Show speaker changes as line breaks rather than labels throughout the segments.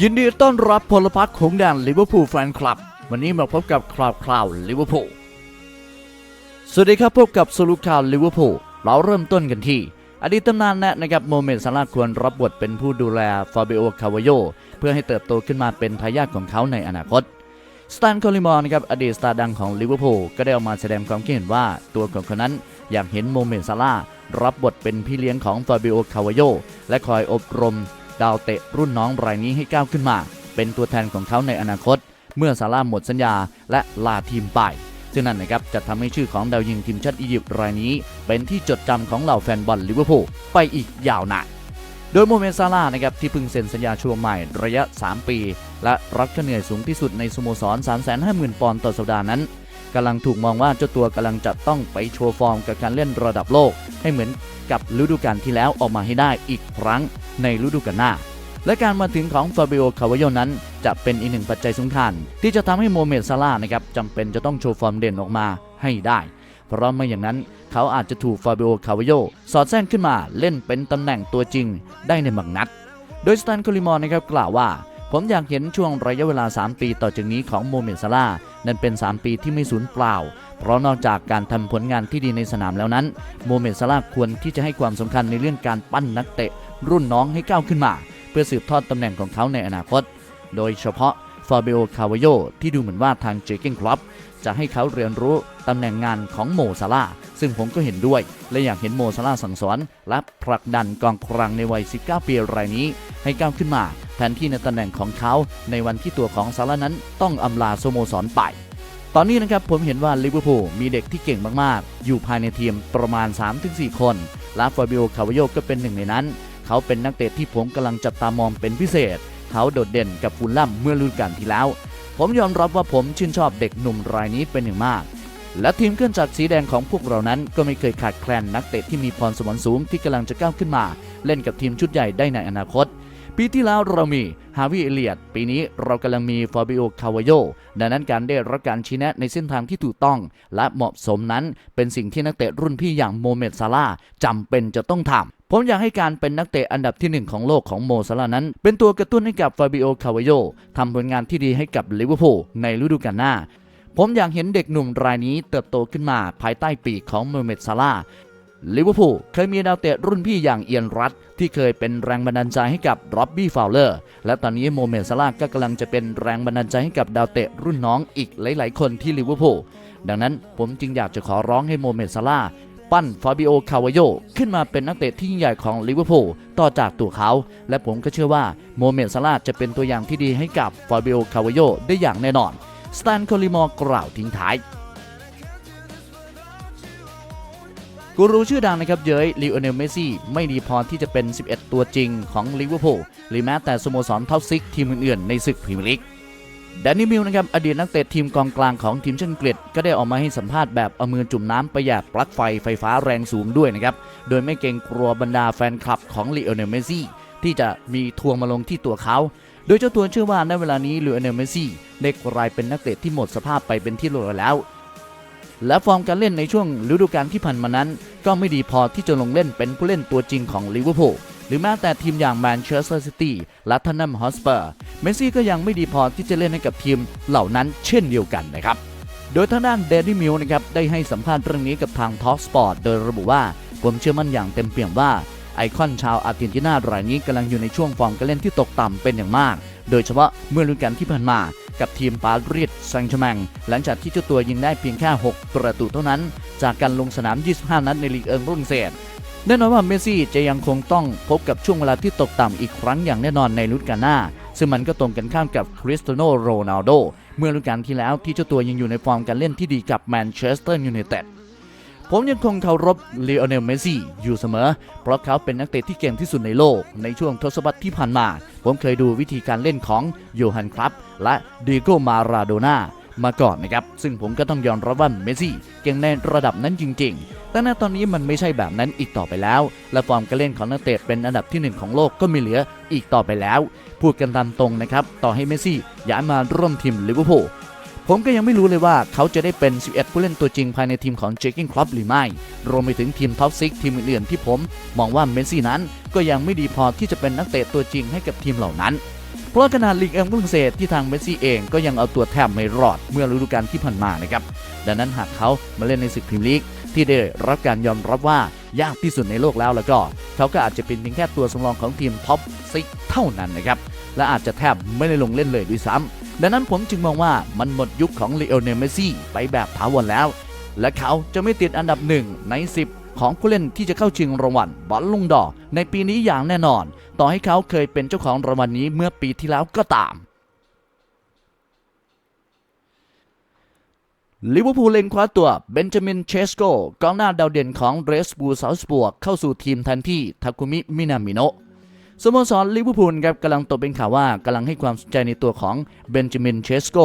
ยินดีต้อนรับพลพรรคของแดนลิเวอร์พูลแฟนคลับ วันนี้มาพบกับข่าวคราวลิเวอร์พูลสวัสดีครับพบกับสรุปข่าวลิเวอร์พูลเราเริ่มต้นกันที่ อดีตตำนานแนะนะครับโมเมนต์ซาลาควรรับบทเป็นผู้ดูแลฟาเบโอคาวโยเพื่อให้เติบโตขึ้นมาเป็นทายาทของเขาในอนาคตสแตนคอลิมอร์นะครับอดีตสตาร์ดังของลิเวอร์พูลก็ได้ออกมาแสดงความคิดเห็นว่าตัวของเขานั้นอยากเห็นโมเมนต์ซาลารับบทเป็นพี่เลี้ยงของฟาเบโอคาวโยและคอยอบรม ดาวเตะรุ่นน้องรายนี้ให้ก้าวขึ้นมา เป็นตัวแทนของเขาในอนาคต เมื่อซาร่าหมดสัญญาและลาทีมไปซึ่งนั่นนะครับจะทำให้ชื่อของดาวยิงทีมชาติอียิปต์รายนี้ เป็นที่จดจำของเหล่าแฟนบอลลิเวอร์พูลไปอีกยาวนานโดยโมเมนต์ซาร่านะครับที่เพิ่งเซ็นสัญญาชัวร์ใหม่ระยะ 3 ปี และรับค่าเหนื่อยสูงที่สุดในสโมสร 350,000 ปอนด์ต่อสัปดาห์นั้นกำลังถูกมองว่าเจ้าตัวกำลังจะต้องไปโชว์ฟอร์มกับการเล่นระดับโลก ให้เหมือนกับฤดูกาลที่แล้วออกมาให้ได้อีกครั้ง ในฤดูกาลหน้า และการมาถึงของฟาบิโอคาวาโยนั้น จะเป็นอีกหนึ่งปัจจัยสำคัญ ที่จะทำให้โมเมดซาลานะครับจำเป็นจะต้องโชว์ฟอร์มเด่นออกมาให้ได้ เพราะไม่อย่างนั้นเขาอาจจะถูกฟาบิโอคาวาโยสอดแทรกขึ้นมาเล่นเป็นตำแหน่งตัวจริงได้ในบางนัด โดยสแตนโคลิมอร์นะครับกล่าวว่าผมอยากเห็นช่วงระยะเวลา 3 ปีต่อจากนี้ของโมเมดซาลานั่นเป็น 3 ปีที่ไม่สูญเปล่า เพราะนอกจากการทำผลงานที่ดีในสนามแล้วนั้น โมเมดซาลาควรที่จะให้ความสำคัญในเรื่องการปั้นนักเตะ รุ่นน้องให้ก้าวขึ้นมา เพื่อสืบทอดตำแหน่งของเขาในอนาคต โดยเฉพาะฟาเบโอคาวโยที่ดูเหมือนว่าทางเจเกนคลับจะให้เขาเรียนรู้ตำแหน่งงานของโมซาลาซึ่งผมก็เห็นด้วย และอยากเห็นโมซาลาสั่งสอน และผลักดันกองกลางในวัย 19 ปีรายนี้ ให้ก้าวขึ้นมา แทนที่ในตำแหน่งของเขาในวันที่ตัวของซาลานั้นต้องอำลาสโมสรไป ตอนนี้นะครับผมเห็นว่าลิเวอร์พูลมีเด็กที่เก่งมาก ๆ อยู่ภายในทีมประมาณ 3-4 คน และฟาบิโอคาวโยก็เป็นหนึ่งในนั้น เขาเป็นนักเตะที่ผมกำลังจับตามองเป็นพิเศษ เขาโดดเด่นกับฟูลลัมเมื่อฤดูกาลที่แล้ว ผมยอมรับว่าผมชื่นชอบเด็กหนุ่มรายนี้เป็นอย่างมาก และทีมเคลื่อนจักรสีแดงของพวกเรานั้น ก็ไม่เคยขาดแคลนนักเตะที่มีพรสวรรค์สูงที่กำลังจะก้าวขึ้นมา เล่นกับทีมชุดใหญ่ได้ในอนาคต ปีที่แล้วเรามีฮาวิเอเลียดปีนี้เรากำลังมีฟาบิโอคาวาโยดังนั้นการได้รับการชี้แนะในเส้นทางที่ถูกต้อง และเหมาะสมนั้นเป็นสิ่งที่นักเตะรุ่นพี่อย่างโมเมดซาลาจำเป็นจะต้องทำผมอยากให้การเป็นนักเตะอันดับที่หนึ่งของโลกของโมซาลานั้น เป็นตัวกระตุ้นให้กับฟาบิโอคาวาโยทำผลงานที่ดีให้กับลิเวอร์พูลในฤดูกาลหน้าผมอยากเห็นเด็กหนุ่มรายนี้เติบโตขึ้นมาภายใต้ปีกของโมเมดซาลา ลิเวอร์พูลเคยมีดาวเตะรุ่นพี่อย่างเอียนรัตที่เคยเป็นแรงบันดาลใจให้กับร็อบบี้ฟาวเลอร์ และตอนนี้โมเมนต์ซาลาก็กำลังจะเป็นแรงบันดาลใจให้กับดาวเตะรุ่นน้องอีกหลาย ๆ คนที่ลิเวอร์พูลดังนั้นผมจึงอยากจะขอร้องให้โมเมนต์ซาลาปั้นฟาบิโอ คาวาโยขึ้นมาเป็นนักเตะที่ยิ่งใหญ่ของลิเวอร์พูลต่อจากตัวเขา และผมก็เชื่อว่าโมเมนต์ซาลาจะเป็นตัวอย่างที่ดีให้กับฟาบิโอ คาวาโยได้อย่างแน่นอนสแตนโคลิมอร์กล่าวทิ้งท้าย กูรูชื่อดังนะครับเย้ยลิโอเนลเมซี่ไม่ดีพอที่จะเป็น 11 ตัวจริงของลิเวอร์พูลหรือแม้แต่สโมสรท็อปซิกทีมอื่นๆในศึกพรีเมียร์ลีกแดนนี่มิลนะครับอดีตนักเตะทีมกองกลางของทีมชาติอังกฤษก็ได้ออกมาให้สัมภาษณ์แบบเอามือจุ่มน้ำไปหยาดปลั๊กไฟไฟฟ้าแรงสูงด้วยนะครับ โดยไม่เกรงกลัวบรรดาแฟนคลับของลิโอเนลเมซี่ที่จะมีทวงมาลงที่ตัวเขา โดยเจ้าตัวเชื่อว่าในเวลานี้ลิโอเนลเมซี่ได้กลายเป็นนักเตะที่หมดสภาพไปเป็นที่เรียบร้อยแล้ว และฟอร์มการเล่นในช่วงฤดูกาลที่ผ่านมานั้น ก็ไม่ดีพอที่จะลงเล่นเป็นผู้เล่นตัวจริงของลิเวอร์พูลหรือแม้แต่ทีมอย่างแมนเชสเตอร์ซิตี้และทันนัมฮอสเปอร์เมสซี่ก็ยังไม่ดีพอที่จะเล่นให้กับทีมเหล่านั้นเช่นเดียวกันนะครับโดยทางด้านเดนนี่มิลนะครับได้ให้สัมภาษณ์เรื่องนี้กับทางทอสปอร์ตโดยระบุว่าผมเชื่อมั่นอย่างเต็มเปี่ยมว่าไอคอนชาวอาร์เจนตินารายนี้กำลังอยู่ในช่วงฟอร์มการเล่นที่ตกต่ำเป็นอย่างมาก โดยเฉพาะเมื่อฤดูกาลที่ผ่านมา กับทีมปารีสแซงต์แชร์แมงหลังจากที่เจ้าตัวยิงได้เพียงแค่ 6 ประตูเท่านั้น จากการลงสนาม 25 นัดในลีกเอิงรุ่งเศสแน่นอนว่าเมสซี่จะยังคงต้องพบกับช่วงเวลาที่ตกต่ำอีกครั้งอย่างแน่นอนในฤดูกาลหน้า ซึ่งมันก็ตรงกันข้ามกับคริสเตียโนโรนัลโดเมื่อฤดูกาลที่แล้วที่เจ้าตัวยังอยู่ในฟอร์มการเล่นที่ดีกับแมนเชสเตอร์ยูไนเต็ด ผมยังคงเคารพเลโอเนลเมสซี่อยู่เสมอ เพราะเขาเป็นนักเตะที่เก่งที่สุดในโลก ในช่วงทศวรรษที่ผ่านมา ผมเคยดูวิธีการเล่นของโยฮันครับ และดิโกมาราโดนามาก่อนนะครับ ซึ่งผมก็ต้องยอมรับว่าเมสซี่เก่งในระดับนั้นจริง ๆ แต่ณตอนนี้มันไม่ใช่แบบนั้นอีกต่อไปแล้ว และฟอร์มการเล่นของนักเตะเป็นอันดับที่หนึ่งของโลกก็ไมีเหลืออีกต่อไปแล้ว พูดกันตามตรงนะครับ ต่อให้เมสซี่ย้ายมาร่วมทีมลิเวอร์พูล ผมก็ยังไม่รู้เลยว่าเขาจะได้เป็น 11 ผู้เล่นตัวจริงภายในทีมของเจคิงคลับหรือไม่ รวมไปถึงทีมท็อปซิกทีมอื่นๆที่ผม มองว่าเมสซี่นั้น ก็ยังไม่ดีพอที่จะเป็นนักเตะตัวจริงให้กับทีมเหล่านั้น เพราะขนาดลีกเอ็มฝรั่งเศสที่ทางเมสซี่เองก็ยังเอาตัวแทบไม่รอดเมื่อฤดูกาลที่ผ่านมานะครับดังนั้นหากเขามาเล่นในศึกพรีเมียร์ลีกที่ได้รับการยอมรับว่ายากที่สุดในโลกแล้วแล้วก็ เขาก็อาจจะเป็นเพียงแค่ตัวสำรองของทีมท็อปซิกเท่านั้นนะครับและอาจจะแทบไม่ได้ลงเล่นเลยด้วยซ้ำ ดังนั้นผมจึงมองว่ามันหมดยุคของลีโอเนลเมซี่ไปแบบถาวรแล้ว และเขาจะไม่ติดอันดับหนึ่งใน 10 ของผู้เล่นที่จะเข้าชิงรางวัลบอลลุงดอในปีนี้อย่างแน่นอน ต่อให้เขาเคยเป็นเจ้าของรางวัลนี้เมื่อปีที่แล้วก็ตามลิเวอร์พูลเล็งคว้าตัวเบนจามินเชสโกกองหน้าดาวเด่นของเรสบูซาส์บวกเข้าสู่ทีมแทนที่ทาคุมิมินามิโนะ สโมสรลิเวอร์พูลครับกำลังตกเป็นข่าวว่ากำลังให้ความสนใจในตัวของเบนจามินเชสโก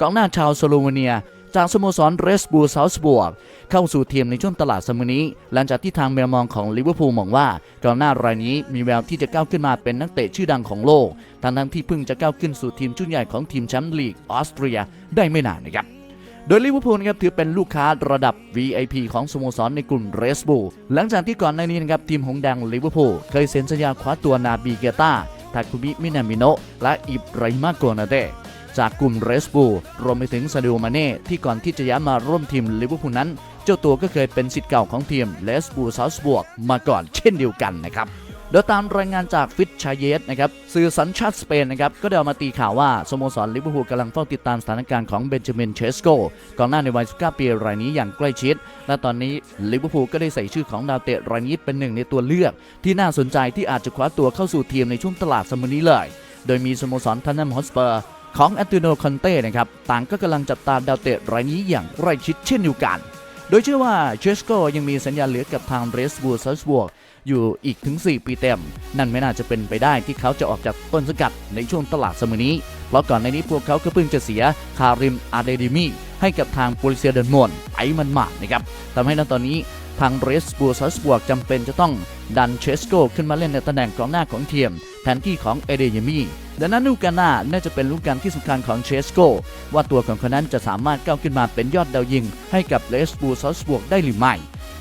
กองหน้าชาวสโลวีเนีย จากสโมสรเรสบูลซาส์บวกเข้าสู่ทีมในช่วงตลาดซัมเมอร์นี้ หลังจากที่ทางเมลมองของลิเวอร์พูลมองว่ากองหน้ารายนี้มีแววที่จะก้าวขึ้นมาเป็นนักเตะชื่อดังของโลกทั้งทั้งที่เพิ่งจะก้าวขึ้นสู่ทีมชุดใหญ่ของทีมแชมป์ลีกออสเตรียได้ไม่นานนะครับ โดยลิเวอร์พูลนะครับถือเป็นลูกค้าระดับ VIP ของสโมสรในกลุ่มเรสบูหลังจากที่ก่อนหน้านี้นะครับทีมหงแดงลิเวอร์พูลเคยเซ็นสัญญาคว้าตัวนาบีเกต้าทาคุมิมินามิโนะและอิบราฮิมาโกนาเตจากกลุ่มเรสบูรวมไปถึงซาดิโอมาเน่ที่ก่อนที่จะย้ายมาร่วมทีมลิเวอร์พูลนั้น เจ้าตัวก็เคยเป็นสิทธิ์เก่าของทีมเลสบูซาส์บวกมาก่อนเช่นเดียวกันนะครับ ดยตามรายงานจากฟิตชายเยสนะครับสื่อสัญชาติสเปนนะครับก็ได้เอามาตีข่าวว่าสโมสรลิเวอร์พูลกำลังเฝ้าติดตามสถานการณ์ของเบนจามินเชสโกกองหน้าในวัย 19 ปีรายนี้อย่างใกล้ชิด และตอนนี้ลิเวอร์พูลก็ได้ใส่ชื่อของดาวเตะรายนี้เป็นหนึ่งในตัวเลือก ที่น่าสนใจที่อาจจะคว้าตัวเข้าสู่ทีมในช่วงตลาดสมอนี้เลย โดยมีสโมสรทันนัมฮอสเปอร์ของแอนติโนคอนเต้นะครับต่างก็กำลังจับตาดาวเตะรายนี้อย่างใกล้ชิดเช่นเดียวกัน โดยเชื่อว่าเชสโกยังมีสัญญาเหลือกับทางเรสบูลซัสบวกอยู่อีกถึง 4 ปีเต็ม นั่นไม่น่าจะเป็นไปได้ที่เขาจะออกจากต้นสกัดในช่วงตลาดสมอนี้ เพราะก่อนในนี้พวกเขาก็เพิ่งจะเสียคาริมอาเดดิมีให้กับทางโปลิเซียเดนมอนไปมันหมาดนะครับทำให้ณตอนนี้ทางเรสบูลซัสบวกจำเป็นจะต้องดันเชสโกขึ้นมาเล่นในตำแหน่งกองหน้าของทีม แทนที่ของเอเดยมีดังนั้นลูกกาหน้าน่าจะเป็นลูกการที่สำคัญของเชสโกว่าตัวของเขานั้นจะสามารถก้าวขึ้นมาเป็นยอดดาวยิง ให้กับเลสบูซัสบวกได้หรือไม่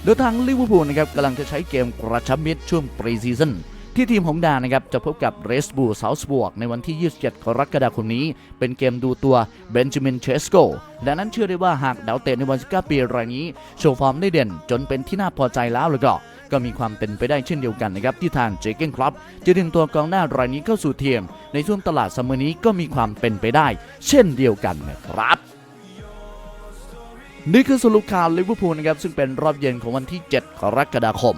โดยทางลิเวอร์พูลนะครับกำลังจะใช้เกมกระชับมิตรช่วงปรีซีซั่น ที่ทีมของดานะครับจะพบกับเรสบูเซาส์บวกในวันที่ 27 กรกฎาคมนี้ เป็นเกมดูตัวเบนจามินเชสโกดังนั้นเชื่อได้ว่าหากดาวเตะในวัน19ปีรายนี้ โชว์ฟอร์มได้เด่นจนเป็นที่น่าพอใจแล้วแล้วก็ ก็มีความเป็นไปได้เช่นเดียวกันนะครับ ที่ทางเจเกนคลับจะดึงตัวกองหน้ารายนี้เข้าสู่ทีม ในช่วงตลาดซัมเมอร์นี้ก็มีความเป็นไปได้ เช่นเดียวกันนะครับนี่คือสรุปข่าวลิเวอร์พูลนะครับซึ่งเป็นรอบเย็นของวันที่ 7 กรกฎาคม